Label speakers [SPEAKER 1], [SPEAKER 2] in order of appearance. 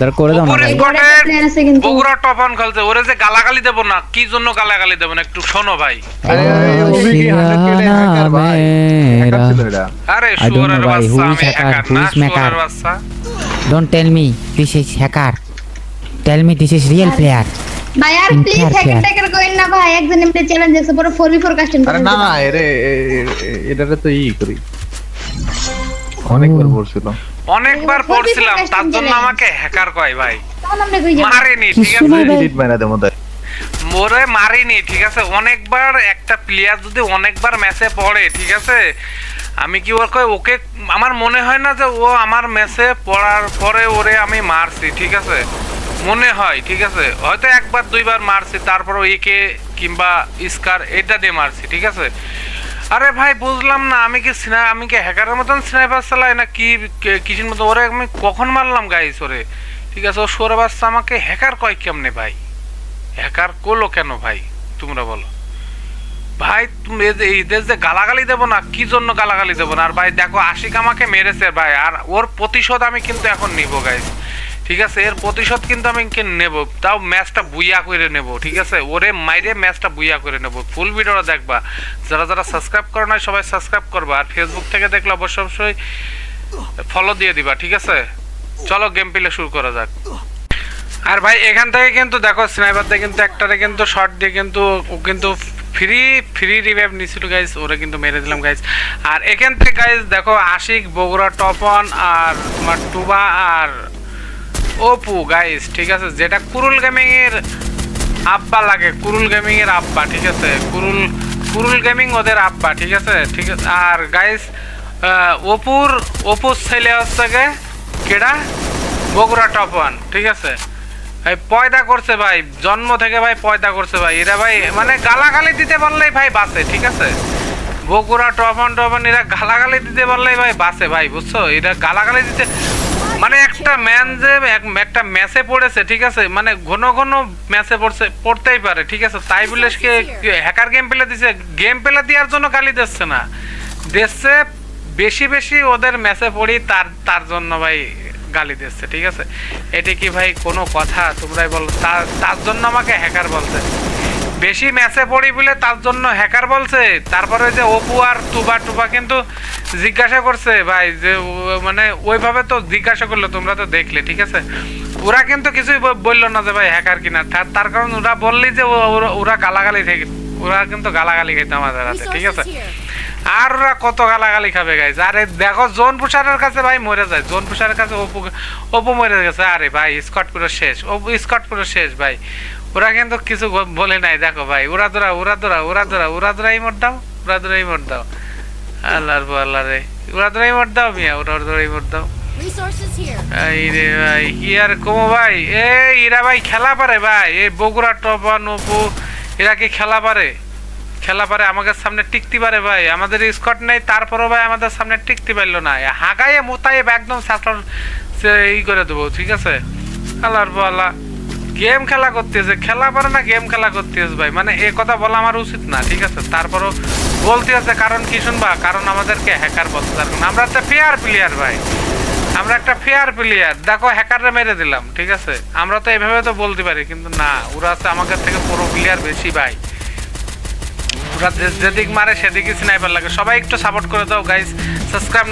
[SPEAKER 1] তার করে দাও না।
[SPEAKER 2] বগুড়া টপ খেলছে ওরে যে গালাগালি দেবো না কি জন্য গালাগালি দেবো না একটু শোনো ভাই।
[SPEAKER 3] আরে ওবি কি 100 কিলো হ্যাকার ভাই। হ্যাকার ছিল এটা
[SPEAKER 2] আরে
[SPEAKER 1] I don't
[SPEAKER 2] শুয়ারের
[SPEAKER 1] know, ভাই,
[SPEAKER 2] বাচ্চা আমি হ্যাকার না
[SPEAKER 1] is
[SPEAKER 2] বাচ্চা।
[SPEAKER 1] Don't tell me this is hacker tell me this is real player
[SPEAKER 4] ভাই আর প্লিজ হ্যাকার ট্যাকার করেন না ভাই একজন এমনি চ্যালেঞ্জ আছে পুরো 4v4 কাস্টম
[SPEAKER 3] আরে না এ- এটারে তো ই করি। অনেকবার পড়ছিল
[SPEAKER 2] অনেকবার পড়ছিলাম তার জন্য আমাকে হ্যাকার কয় ভাই। মারেনি ঠিক আছে?
[SPEAKER 3] মারা
[SPEAKER 2] মারিনি ঠিক আছে? অনেকবার একটা প্লেয়ার যদি অনেকবার ম্যাচে পড়ে ঠিক আছে? আমি কি ওর কয় ওকে আমার মনে হয় না যে ও আমার ম্যাচে পড়ার পরে ওরে আমি মারছি ঠিক আছে? মনে হয় ঠিক আছে? হয়তো একবার দুইবার মারছি তারপর একে কিংবা স্কার এটা দিয়ে মারছি ঠিক আছে? আরে ভাই, বুঝলাম না, আমি কি সিনা আমি কি হ্যাকারের মতন স্নাইপার চালাই না কি কে- কিসের মতো? ওরে আমি কখন মারলাম গাইস ওরে? ঠিক আছে, ও সোরে বাচ্চা আমাকে হ্যাকার কয় কেমনে ভাই? হ্যাকার করল কেন ভাই? তোমরা বলো। ভাই, তুমি এদের যে গালাগালি দেবো না, কি জন্য গালাগালি দেবো না? আর ভাই, দেখো, আশিক আমাকে মেরেছে ভাই, আর ওর প্রতিশোধ আমি কিন্তু এখন নিব গাইস ঠিক আছে, এর প্রতিশোধ কিন্তু আমি নেব? তাও ম্যাচটা বুইয়া করে নেব, ঠিক আছে? ওরে মাইরে ম্যাচটা বুইয়া করে নেব। ফুল ভিডিওটা দেখবা। যারা যারা সাবস্ক্রাইব করো না সবাই সাবস্ক্রাইব করবা। আর ফেসবুক থেকে দেখলে অবশ্যই অবশ্যই ফলো দিয়ে দিবা, ঠিক আছে? চলো গেম প্লে শুরু করা যাক। আর ভাই, এখান থেকে কিন্তু দেখো স্নাইপার দিয়ে কিন্তু একটারে কিন্তু শর্ট দিয়ে কিন্তু ও কিন্তু ফ্রি ফ্রি রিভাইভ নিছিল গাইস ওরা কিন্তু মেরে দিলাম গাইস আর এখান থেকে গাইস দেখো, আশিক, বগুড়া, টপন, আর তোমার টুবা, আর অপু গাইস ঠিক আছে? যেটা কুরুল গেমিং এর আব্বা লাগে, কুরুল গেমিং এর আব্বা, ঠিক আছে? কুরুল কুরুল গেমিং ওদের আব্বা, ঠিক আছে? ঠিক আছে? আর গাইস অপুর অপুর ছেলে হচ্ছে গে কেডা? বগুড়া টপ ওয়ান ঠিক আছে? ভাই, পয়দা করছে ভাই, জন্ম থেকে ভাই পয়দা করছে ভাই। এরা ভাই মানে গালাগালি দিতে পারলেই ভাই বাঁচে, ঠিক আছে? বগুড়া টপন টপন এরা গালাগালি দিতে পারলেই ভাই বাঁচে ভাই, বুঝছ? এরা গালাগালি দিতে মানে একটা ম্যান যে একটা ম্যাচে পড়েছে ঠিক আছে? মানে ঘন ঘন ম্যাচে পড়ছে পড়তেই পারে ঠিক আছে? তাই বলে হ্যাকার গেম পেলে দিছে। গেম পেলে দেওয়ার জন্য গালি দিচ্ছে না। দিচ্ছে বেশি বেশি ওদের ম্যাচে পড়ি তার তার জন্য ভাই গালি দিচ্ছে ঠিক আছে? এটা কি ভাই কোনো কথা? তোমরাই বলো। তার তার জন্য আমাকে হ্যাকার বলছে। বেশি ম্যাচে পড়ি বলে তার জন্য হ্যাকার বলছে। তারপরে যে অপু আর টুবা টুবা কিন্তু জিজ্ঞাসা করছে ভাই যে মানে ওইভাবে তো জিজ্ঞাসা করল তোমরা তো দেখলে ঠিক আছে? ওরা কিন্তু কিছুই বলল না যে ভাই হ্যাকার কিনা? তার কারণ ওরা বললি যে ওরা- ওরা গালাগালি থেকে ওরা কিন্তু গালাগালি খেতে আমাদের হাতে ঠিক আছে? আর ওরা কত গালাগালি খাবে গাইজ আরে দেখো জোন পুষারের কাছে ভাই মরে যায়। জোন পুষারের কাছে অপু অপু মরে গেছে। আরে ভাই স্কট পুরো শেষ অপু স্কট পুরো শেষ ভাই। ওরা কিন্তু কিছু বলে নাই দেখো ভাই ওরা দোরা ওরা দোরা ওরা দোরা ওরা দোরা ইমোট দাও ওরা দোরা ইমোট দাও। আল্লাহর পর আল্লাহ রে। ওরা দোরা ইমোট দাও মিয়া ওরা দোরা ইমোট দাও. এই রে ভাই কি আর কমো ভাই? এ এরা ভাই খেলা পারে ভাই। এই বগুড়া টপা নপু এরা কি খেলা পারে? খেলা পারে আমাদের সামনে টিকতে পারে ভাই। আমাদের স্কট নেই তারপরও ভাই আমাদের সামনে টিকতে পারল না। হাগাইয়ে মোতায়ে একদম শাসন ই করে দেবো ঠিক আছে? আল্লাহর আল্লাহ। গেম খেলা করতেছে, খেলা পারে না গেম খেলা করতেছে ভাই। মানে এ কথা বলা আমার উচিত না, ঠিক আছে? তারপরও বলতে আছে, কারণ কি শুনবা? কারণ আমাদেরকে হ্যাকার বলতে তার আমরা একটা ফেয়ার প্লেয়ার ভাই। আমরা একটা ফেয়ার প্লেয়ার দেখো হ্যাকাররা মেরে দিলাম, ঠিক আছে? আমরা তো এভাবে তো বলতে পারি, কিন্তু না, ওরা হচ্ছে আমাদের থেকে পুরো প্লেয়ার বেশি ভাই। ওরা যেদিক মারে, সেদিকই স্নাইপার লাগে। সবাই একটু সাপোর্ট করে দাও গাইস সাবস্ক্রাইব